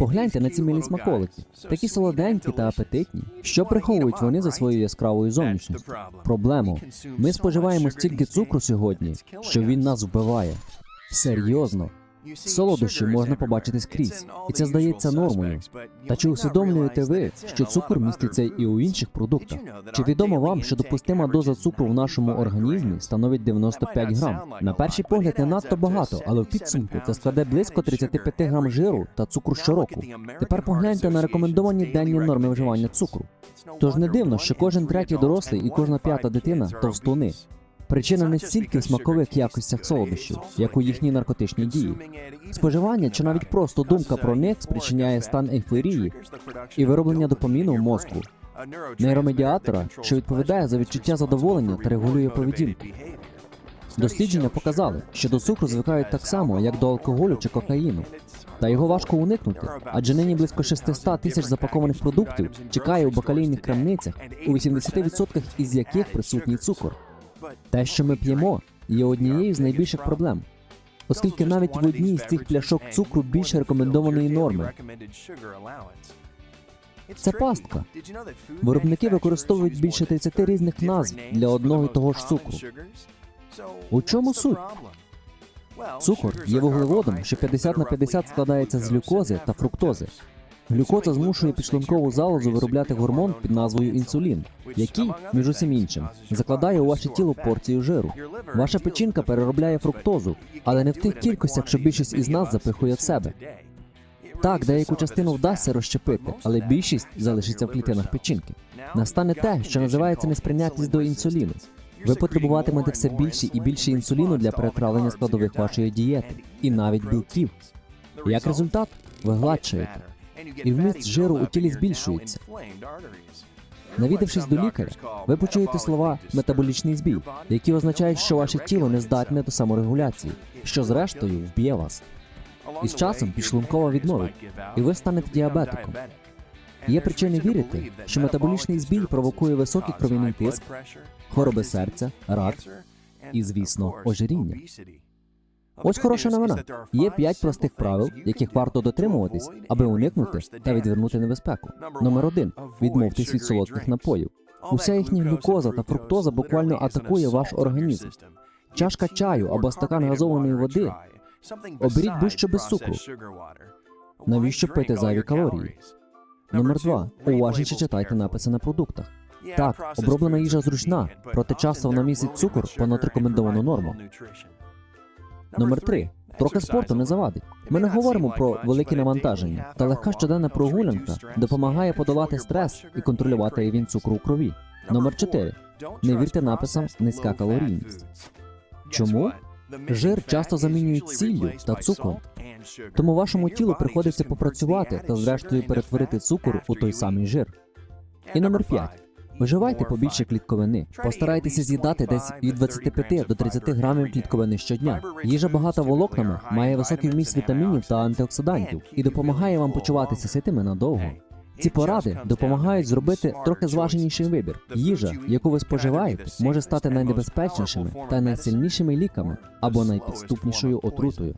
Погляньте на ці милі смаколики, такі солоденькі та апетитні. Що приховують вони за своєю яскравою зовнішністю? Проблему. Ми споживаємо стільки цукру сьогодні, що він нас вбиває. Серйозно. Солодощі можна побачити скрізь, і це здається нормою. Та чи усвідомлюєте ви, що цукор міститься і у інших продуктах? Чи відомо вам, що допустима доза цукру в нашому організмі становить 95 грам? На перший погляд не надто багато, але в підсумку це складе близько 35 грам жиру та цукру щороку. Тепер погляньте на рекомендовані денні норми вживання цукру. Тож не дивно, що кожен третій дорослий і кожна п'ята дитина товстуни. Причина не стільки в смакових якостях солодощів, як у їхній наркотичній дії. Споживання чи навіть просто думка про них спричиняє стан ейфорії і вироблення допаміну в мозку, нейромедіатора, що відповідає за відчуття задоволення та регулює поведінку. Дослідження показали, що до цукру звикають так само, як до алкоголю чи кокаїну. Та його важко уникнути, адже нині близько 600 тисяч запакованих продуктів чекає у бакалійних крамницях, у 80% із яких присутній цукор. Те, що ми п'ємо, є однією з найбільших проблем, оскільки навіть в одній з цих пляшок цукру більше рекомендованої норми. Це пастка. Виробники використовують більше 30 різних назв для одного і того ж цукру. У чому суть? Цукор є вуглеводом, що 50 на 50 складається з глюкози та фруктози. Глюкоза змушує підшлункову залозу виробляти гормон під назвою інсулін, який, між усім іншим, закладає у ваше тіло порцію жиру. Ваша печінка переробляє фруктозу, але не в тих кількостях, що більшість із нас запихує в себе. Так, деяку частину вдасться розщепити, але більшість залишиться в клітинах печінки. Настане те, що називається несприйнятність до інсуліну. Ви потребуватимете все більше і більше інсуліну для перетравлення складових вашої дієти, і навіть білків. Як результат, ви гладшаєте, і вміст жиру у тілі збільшується. Навідавшись до лікаря, ви почуєте слова метаболічний збій, які означають, що ваше тіло не здатне до саморегуляції, що зрештою вб'є вас. І з часом підшлункова відмовить, і ви станете діабетиком. Є причини вірити, що метаболічний збій провокує високий кров'яний тиск, хвороби серця, рак і, звісно, ожиріння. Ось хороша новина. Є п'ять простих правил, яких варто дотримуватись, аби уникнути та відвернути небезпеку. Номер один відмовтесь від солодких напоїв. Уся їхня глюкоза та фруктоза буквально атакує ваш організм. Чашка чаю або стакан газованої води оберіть будь-що без цукру. Навіщо пити зайві калорії? Номер два уважніше читайте написи на продуктах. Так, оброблена їжа зручна, проте часто вона містить цукор понад рекомендовану норму. Номер три трохи спорту не завадить. Ми не говоримо про великі навантаження, та легка щоденна прогулянка допомагає подолати стрес і контролювати рівень цукру у крові. Номер чотири не вірте написам низька калорійність. Чому? Жир часто замінюють сіллю та цукром. Тому вашому тілу приходиться попрацювати та зрештою перетворити цукор у той самий жир. І номер п'ять. Виживайте побільше клітковини. Постарайтеся з'їдати десь від 25 до 30 грамів клітковини щодня. Їжа багата волокнами, має високий вміст вітамінів та антиоксидантів і допомагає вам почуватися ситими надовго. Ці поради допомагають зробити трохи зваженіший вибір. Їжа, яку ви споживаєте, може стати найнебезпечнішими та найсильнішими ліками або найпідступнішою отрутою.